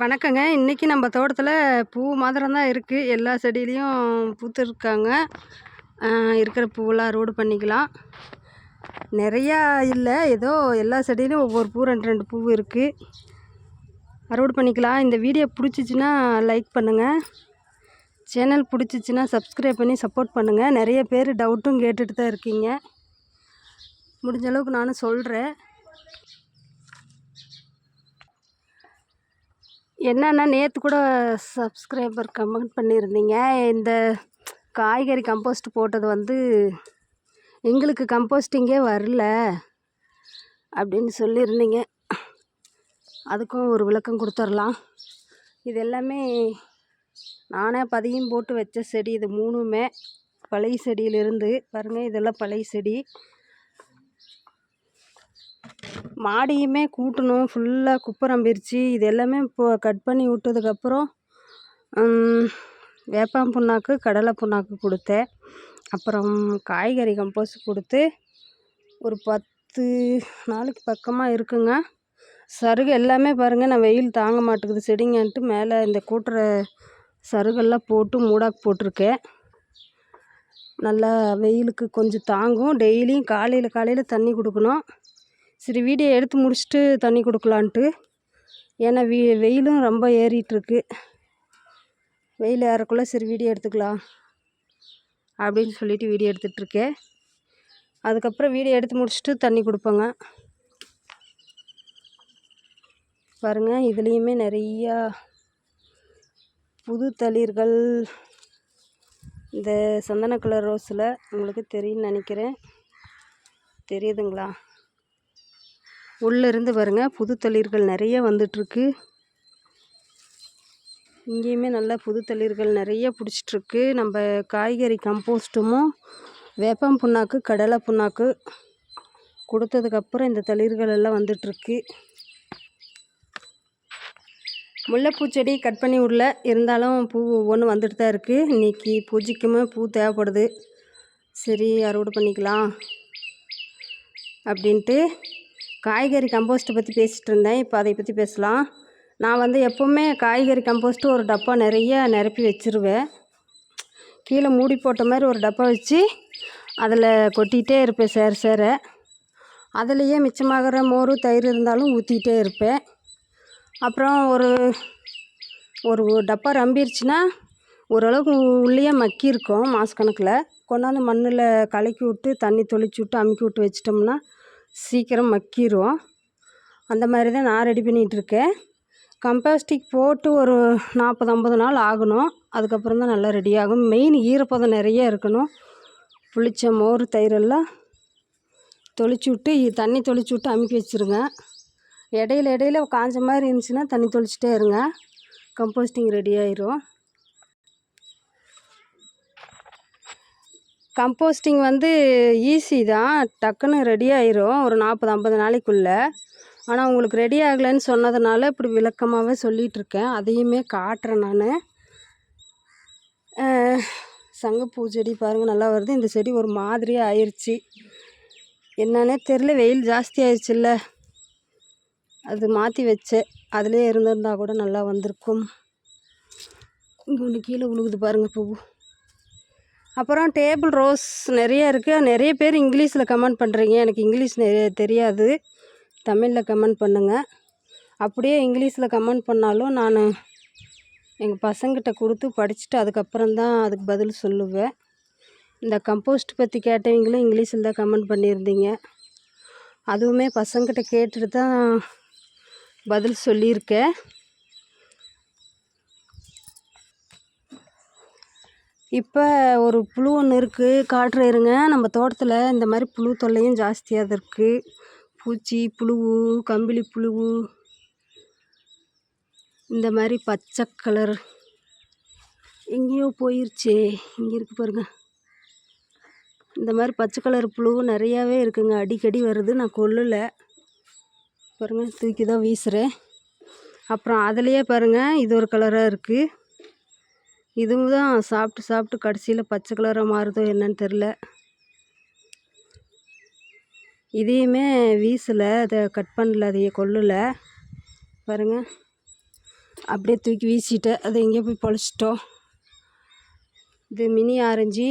வணக்கங்க. இன்றைக்கி நம்ம தோட்டத்தில் பூ மாத்திரம் தான் இருக்குது எல்லா செடியிலையும் பூத்துருக்காங்க. இருக்கிற பூவெல்லாம் அறுவடை பண்ணிக்கலாம். நிறையா இல்லை. ஏதோ எல்லா செடியிலையும் ஒவ்வொரு பூ ரெண்டு ரெண்டு பூ இருக்குது அறுவடை பண்ணிக்கலாம். இந்த வீடியோ பிடிச்சிச்சின்னா லைக் பண்ணுங்கள் சேனல் பிடிச்சிச்சின்னா சப்ஸ்கிரைப் பண்ணி சப்போர்ட் பண்ணுங்கள் நிறைய பேர் டவுட்டும் கேட்டுட்டு தான் இருக்கீங்க. முடிஞ்ச அளவுக்கு நானும் சொல்கிறேன் என்னென்னா நேற்று கூட சப்ஸ்கிரைபர் கமெண்ட் பண்ணியிருந்தீங்க. இந்த காய்கறி கம்போஸ்ட் போட்டது வந்து எங்களுக்கு கம்போஸ்டிங்கே வரல அப்படின்னு சொல்லியிருந்தீங்க. அதுக்கும் ஒரு விளக்கம் கொடுத்துர்லாம். இது எல்லாமே நானே பதியம் போட்டு வச்ச செடி இது மூணுமே பழைய செடியிலிருந்து. பாருங்கள் இதெல்லாம் பழைய செடி. மாடியுமே கூட்டணும். ஃபுல்லாக குப்பை நம்பிருச்சு இது எல்லாமே இப்போ கட் பண்ணி விட்டதுக்கப்புறம் வேப்பாம் புண்ணாக்கு கடலை புண்ணாக்கு கொடுத்தேன். அப்புறம் காய்கறி கம்போஸ்ட் கொடுத்து ஒரு பத்து நாளைக்கு பக்கமாக இருக்குங்க. சருகு எல்லாமே பாருங்கள் நான் வெயில் தாங்க மாட்டேங்குது. செடிங்கன்ட்டு மேலே இந்த கூட்டுற சருகெல்லாம் போட்டு மூடாக்கு போட்டிருக்கேன். நல்லா வெயிலுக்கு கொஞ்சம் தாங்கும். டெய்லியும் காலையில் காலையில் தண்ணி கொடுக்கணும். சரி வீடியோ எடுத்து முடிச்சுட்டு தண்ணி கொடுக்கலான்ட்டு. ஏன்னா வீ வெயிலும் ரொம்ப ஏறிட்டுருக்கு. வெயில் ஏறக்குள்ளே சரி வீடியோ எடுத்துக்கலாம் அப்படின்னு சொல்லிட்டு வீடியோ எடுத்துகிட்ருக்கேன் அதுக்கப்புறம் வீடியோ எடுத்து முடிச்சுட்டு தண்ணி கொடுப்பேங்க. பாருங்கள் இதுலேயுமே நிறையா புது தளிர்கள். இந்த சந்தன கலர் ரோஸில் உங்களுக்கு தெரியும்னு நினைக்கிறேன். தெரியுதுங்களா? உள்ளேருந்து வருங்க. புது தளிர்கள் நிறைய வந்துட்டுருக்கு. இங்கேயுமே நல்லா புது தளிர்கள் நிறைய பிடிச்சிட்ருக்கு நம்ம காய்கறி கம்போஸ்ட்டும் வேப்பம் புண்ணாக்கு கடலை புண்ணாக்கு கொடுத்ததுக்கப்புறம் இந்த தளிர்கள் எல்லாம் வந்துட்டுருக்கு. முல்லைப்பூ செடி கட் பண்ணி விடல இருந்தாலும் பூ ஒவ்வொன்று வந்துட்டு தான் இருக்குது இன்றைக்கி பூஜைக்குமே பூ தேவைப்படுது. சரி அறுவடை பண்ணிக்கலாம். அப்படின்ட்டு காய்கறி கம்போஸ்ட்டை பற்றி பேசிகிட்டு இருந்தேன் இப்போ அதை பற்றி பேசலாம். நான் வந்து எப்போவுமே காய்கறி கம்போஸ்ட்டு ஒரு டப்பா நிறைய நிரப்பி வச்சுருவேன். கீழே மூடி போட்ட மாதிரி ஒரு டப்பா வச்சு அதில் கொட்டிகிட்டே இருப்பேன் சேர சேர. அதுலேயே மிச்சமாகிற மோர் தயிர் இருந்தாலும் ஊற்றிக்கிட்டே இருப்பேன். அப்புறம் ஒரு ஒரு டப்பா ரம்பிருச்சுன்னா ஓரளவுக்கு உள்ளேயே மக்கி இருக்கும் மாதக்கணக்கில் கொண்டாந்து மண்ணில் கலக்கி விட்டு தண்ணி தொளிச்சு விட்டு அமுக்கி விட்டு வச்சிட்டோம்னா சீக்கிரம் மக்கிரும். அந்த மாதிரி தான் நான் ரெடி பண்ணிகிட்ருக்கேன் கம்பாஸ்டிக் போட்டு ஒரு நாற்பது ஐம்பது நாள் ஆகணும். அதுக்கப்புறம் தான் நல்லா ரெடியாகும் மெயின் ஈரப்பதம் நிறைய இருக்கணும். புளிச்ச மோர் தயிரெல்லாம் தொளிச்சு விட்டு தண்ணி தொளிச்சு விட்டு அமுக்கி வச்சுருங்க. இடையில இடையில காஞ்ச மாதிரி இருந்துச்சுன்னா தண்ணி தொளிச்சிட்டே இருங்க. கம்போஸ்டிங் ரெடி ஆயிரும். கம்போஸ்டிங் வந்து ஈஸி தான். டக்குன்னு ரெடி ஆயிரும். ஒரு நாற்பது ஐம்பது நாளைக்குள்ளே. ஆனால் உங்களுக்கு ரெடி ஆகலைன்னு சொன்னதுனால இப்படி விளக்கமாகவே சொல்லிகிட்ருக்கேன் அதையுமே காட்டுறேன் நான். சங்கப்பூ செடி பாருங்கள் நல்லா வருது. இந்த செடி ஒரு மாதிரியாக ஆயிடுச்சு என்னன்னே தெரில வெயில் ஜாஸ்தி ஆயிடுச்சுல்ல அது மாற்றி வச்சேன் அதிலே இருந்திருந்தால் கூட நல்லா வந்திருக்கும். இங்கே ஒன்று கீழே விழுகுது பாருங்கள் பூ. அப்புறம் டேபிள் ரோஸ் நிறைய இருக்குது நிறைய பேர் இங்கிலீஷில் கமெண்ட் பண்ணுறீங்க எனக்கு இங்கிலீஷ் நிறைய தெரியாது. தமிழில் கமெண்ட் பண்ணுங்கள் அப்படியே இங்கிலீஷில் கமெண்ட் பண்ணாலும் நான் எங்கள் பசங்கிட்ட கொடுத்து படிச்சுட்டு அதுக்கப்புறம் தான் அதுக்கு பதில் சொல்லுவேன். இந்த கம்போஸ்ட் பற்றி கேட்டவங்களும் இங்கிலீஷில் தான் கமெண்ட் பண்ணியிருந்தீங்க. அதுவுமே பசங்கிட்ட கேட்டுட்டு தான் பதில் சொல்லியிருக்கேன். இப்போ ஒரு புழு ஒன்று இருக்குது காட்டுறேன் இருங்க. நம்ம தோட்டத்தில் இந்த மாதிரி புழு தொல்லையும் ஜாஸ்தியாக இருக்குது பூச்சி புழு கம்பளி புழு இந்த மாதிரி பச்சை கலர் எங்கேயோ போயிருச்சே. இங்கே இருக்குது பாருங்கள் இந்த மாதிரி பச்சை கலர் புழு நிறையாவே இருக்குங்க. அடிக்கடி வருது. நான் கொல்லலை. பாருங்கள் தூக்கி தான் வீசுகிறேன் அப்புறம் அதுலேயே பாருங்கள் இது ஒரு கலராக இருக்குது இதுவும் தான் சாப்பிட்டு சாப்பிட்டு கடைசியில் பச்சை கலராக மாறுதோ என்னன்னு தெரில இதையுமே வீசலை அதை கட் பண்ணல அதையே கொல்லலை. பாருங்கள் அப்படியே தூக்கி வீசிட்டேன். அதை எங்கேயோ போய் பொழைச்சிட்டோம். இது மினி ஆரஞ்சு.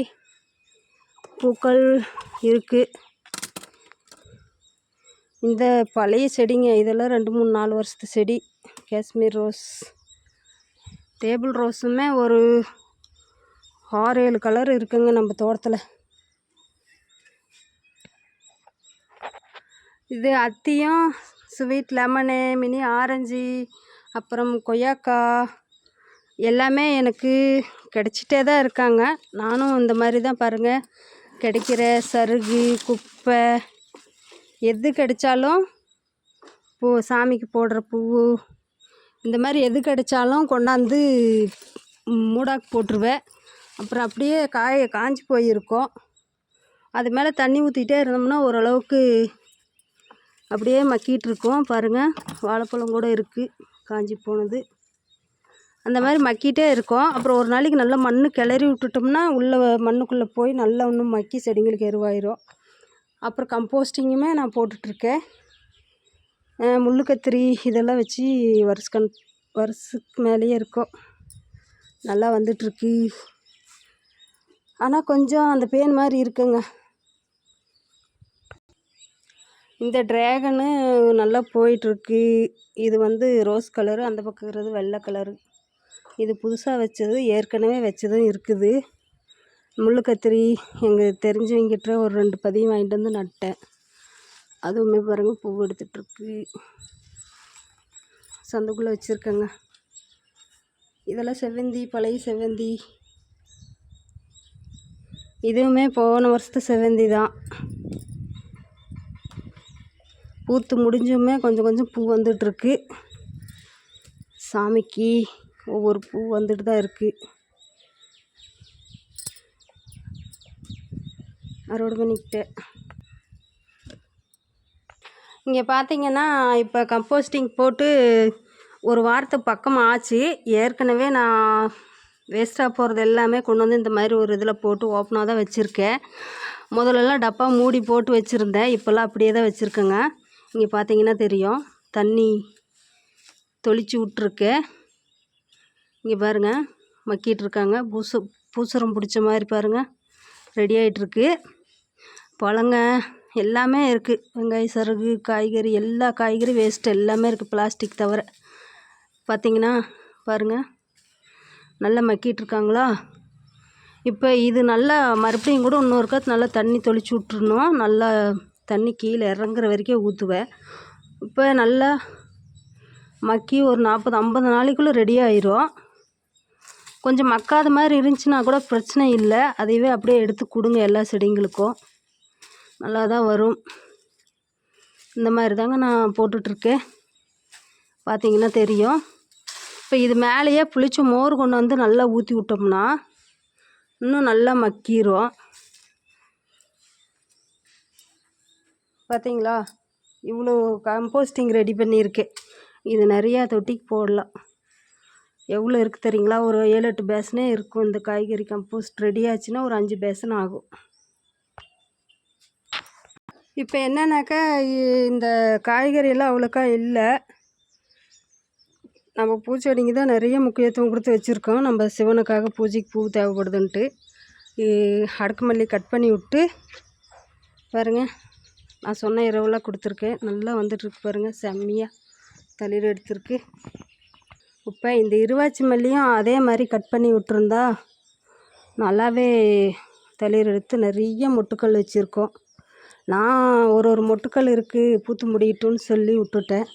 பூக்கள் இருக்குது இந்த பழைய செடிங்க இதெல்லாம் ரெண்டு மூணு நாலு வருஷத்து செடி. காஷ்மீர் ரோஸ். டேபிள் ரோஸுமே ஒரு ஆறு ஏழு கலர் இருக்குங்க நம்ம தோட்டத்தில். இது அத்தியும் ஸ்வீட் லெமனு மினி ஆரஞ்சு அப்புறம் கொய்யாக்கா எல்லாமே எனக்கு கிடச்சிட்டே தான் இருக்காங்க. நானும் இந்த மாதிரி தான் பாருங்கள் கிடைக்கிற சருகு குப்பை எது கிடைச்சாலும் பூ சாமிக்கு போடுற பூ இந்த மாதிரி எது கிடைச்சாலும் கொண்டாந்து மூடாக்கு போட்டுருவேன். அப்புறம் அப்படியே காய காஞ்சி போயிருக்கும். அது மேலே தண்ணி ஊற்றிட்டே இருந்தோம்னா ஓரளவுக்கு அப்படியே மக்கிட்டுருக்கோம் பாருங்கள் வாழைப்பழம் கூட இருக்குது காஞ்சி போனது. அந்த மாதிரி மக்கிட்டே இருக்கும். அப்புறம் ஒரு நாளைக்கு நல்லா மண் கிளறி விட்டுட்டோம்னா உள்ளே மண்ணுக்குள்ளே போய் நல்லா இன்னும் மக்கி செடிங்களுக்கு எருவாயிரும். அப்புறம் கம்போஸ்டிங்குமே நான் போட்டுட்ருக்கேன் முள் கத்திரி இதெல்லாம் வச்சு வருஷக்கண் வருஷத்துக்கு மேலேயே இருக்கும். நல்லா வந்துட்டுருக்கு. ஆனால் கொஞ்சம் அந்த பேன் மாதிரி இருக்குங்க. இந்த ட்ராகனு நல்லா போயிட்டுருக்கு. இது வந்து ரோஸ் கலரு அந்த பக்கம் இருக்கிறது வெள்ளை கலரு. இது புதுசாக வச்சது ஏற்கனவே வச்சதும் இருக்குது. முள் கத்திரி எங்கள் தெரிஞ்சவங்கிட்ட ஒரு ரெண்டு பதியம் வாங்கிட்டு வந்து நட்டேன். அதுவுமே பாருங்கள் பூ எடுத்துகிட்ருக்கு சந்துக்குள்ளே வச்சுருக்கேங்க. இதெல்லாம் செவ்வந்தி பழைய செவ்வந்தி. இதுவுமே போன வருஷத்து செவ்வந்தி தான். பூத்து முடிஞ்சுமே கொஞ்சம் கொஞ்சம் பூ வந்துட்டுருக்கு சாமிக்கு ஒவ்வொரு பூ வந்துட்டு தான் இருக்குது அறுவடை பண்ணிக்கிட்டேன். இங்கே பார்த்தீங்கன்னா இப்போ கம்போஸ்டிங் போட்டு ஒரு வாரத்துக்கு பக்கம் ஆச்சு. ஏற்கனவே நான் வேஸ்ட்டாக போகிறது எல்லாமே கொண்டு வந்து இந்த மாதிரி ஒரு இதில் போட்டு ஓப்பனாக தான் வச்சுருக்கேன். முதல்லலாம் டப்பா மூடி போட்டு வச்சுருந்தேன். இப்போல்லாம் அப்படியே தான் வச்சுருக்கேங்க. இங்கே பார்த்தீங்கன்னா தெரியும். தண்ணி தொளிச்சு விட்ருக்கேன் இங்கே பாருங்கள் மக்கிட்டு இருக்காங்க. பூசு பூசரம் பிடிச்ச மாதிரி பாருங்கள் ரெடி ஆகிட்டுருக்கு பழங்க எல்லாமே இருக்குது வெங்காய சருகு காய்கறி எல்லா காய்கறி வேஸ்ட்டு எல்லாமே இருக்குது பிளாஸ்டிக் தவிர. பார்த்தீங்கன்னா பாருங்கள் நல்லா மக்கிட்டுருக்காங்களா இப்போ இது நல்லா மறுபடியும் கூட இன்னொருக்கா நல்லா தண்ணி தொளிச்சு விட்ருணும் நல்லா தண்ணி கீழே இறங்குற வரைக்கும் ஊற்றுவேன் இப்போ நல்லா மக்கி ஒரு நாற்பது ஐம்பது நாளைக்குள்ளே ரெடி ஆயிரும். கொஞ்சம் மக்காத மாதிரி இருந்துச்சுன்னா கூட பிரச்சனை இல்லை. அதையவே அப்படியே எடுத்து கொடுங்க எல்லா செடிங்களுக்கும். நல்லா தான் வரும். இந்த மாதிரி தாங்க நான் போட்டுட்ருக்கேன். பார்த்தீங்கன்னா தெரியும். இப்போ இது மேலேயே புளிச்ச மோர் கொண்டு வந்து நல்லா ஊற்றி விட்டோம்னா இன்னும் நல்லா மக்கிரும். பார்த்தீங்களா இவ்வளோ கம்போஸ்டிங் ரெடி பண்ணியிருக்கேன். இது நிறையா தொட்டிக்கு போடலாம். எவ்வளோ இருக்குது தெரியுங்களா? ஒரு ஏழு எட்டு பேசனே இருக்கும். இந்த காய்கறி கம்போஸ்ட் ரெடி ஆச்சுன்னா ஒரு அஞ்சு பேசன் ஆகும். இப்போ என்னன்னாக்கா இந்த காய்கறியெல்லாம் அவ்வளோக்கா இல்லை. நம்ம பூச்செடிங்க தான் நிறைய முக்கியத்துவம் கொடுத்து வச்சுருக்கோம். நம்ம சிவனுக்காக பூஜைக்கு பூ தேவைப்படுதுன்ட்டு. அடுக்குமல்லி கட் பண்ணி விட்டு பாருங்கள் நான் சொன்ன இரவுலாம் கொடுத்துருக்கேன். நல்லா வந்துட்டுருக்கு பாருங்கள் செம்மையாக தளிர் எடுத்துருக்கு. இப்போ இந்த இருவாச்சி மல்லியும் அதே மாதிரி கட் பண்ணி விட்டுருந்தா நல்லாவே தளிர் எடுத்து நிறைய மொட்டுக்கள் வச்சுருக்கோம். நான் ஒரு ஒரு மொட்டுக்கள் இருக்குது பூத்து முடியட்டும்னு சொல்லி விட்டுட்டேன்.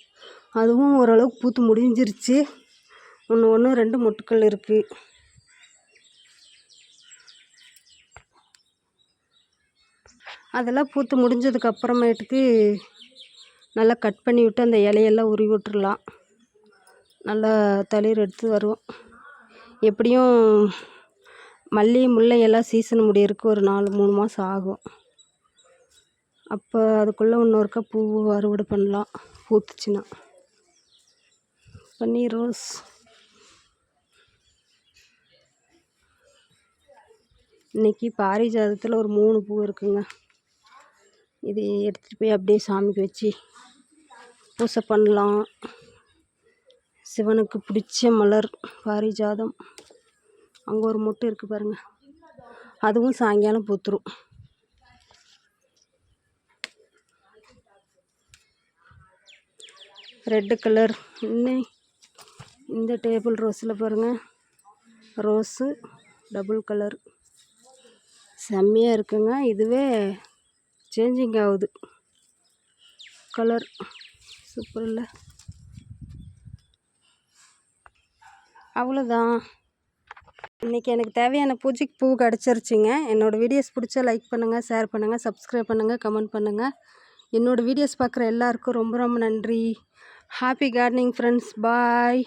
அதுவும் ஓரளவுக்கு பூத்து முடிஞ்சிருச்சு. ஒன்று ஒன்று ரெண்டு மொட்டுக்கள் இருக்குது அதெல்லாம் பூத்து முடிஞ்சதுக்கு அப்புறமேட்டுக்கு நல்லா கட் பண்ணி விட்டு அந்த இலையெல்லாம் உருவி விட்டுடலாம் நல்லா தளிர் எடுத்து வரும் எப்படியும் மல்லி முல்லை எல்லாம் சீசன் முடியறதுக்கு ஒரு நாலு மூணு மாதம் ஆகும். அப்போ அதுக்குள்ளே இன்னொருக்கா பூ அறுவடை பண்ணலாம். பூத்துச்சுன்னா. பன்னீர் ரோஸ். இன்றைக்கி பாரிஜாதத்தில் ஒரு மூணு பூ இருக்குங்க. இது எடுத்துகிட்டு போய் அப்படியே சாமிக்கு வச்சு பூசை பண்ணலாம். சிவனுக்கு பிடிச்ச மலர் பாரிஜாதம். அங்கே ஒரு மொட்டு இருக்குது பாருங்க. அதுவும் சாயங்காலம் பூத்துரும். Red colour. இன்னும் இந்த டேபிள் ரோஸில் பாருங்கள் ரோஸு டபுள் கலர். செம்மையாக இருக்குங்க. இதுவே சேஞ்சிங் ஆகுது. கலர். சூப்பர் இல்லை. அவ்வளோதான். இன்றைக்கி எனக்கு தேவையான பூஜைக்கு பூ கிடச்சிருச்சிங்க. என்னோடய வீடியோஸ் பிடிச்சா லைக் பண்ணுங்கள் ஷேர் பண்ணுங்கள் சப்ஸ்கிரைப் பண்ணுங்கள் கமெண்ட் பண்ணுங்கள் என்னோடய வீடியோஸ் பார்க்குற எல்லாருக்கும் ரொம்ப ரொம்ப நன்றி. Happy gardening friends bye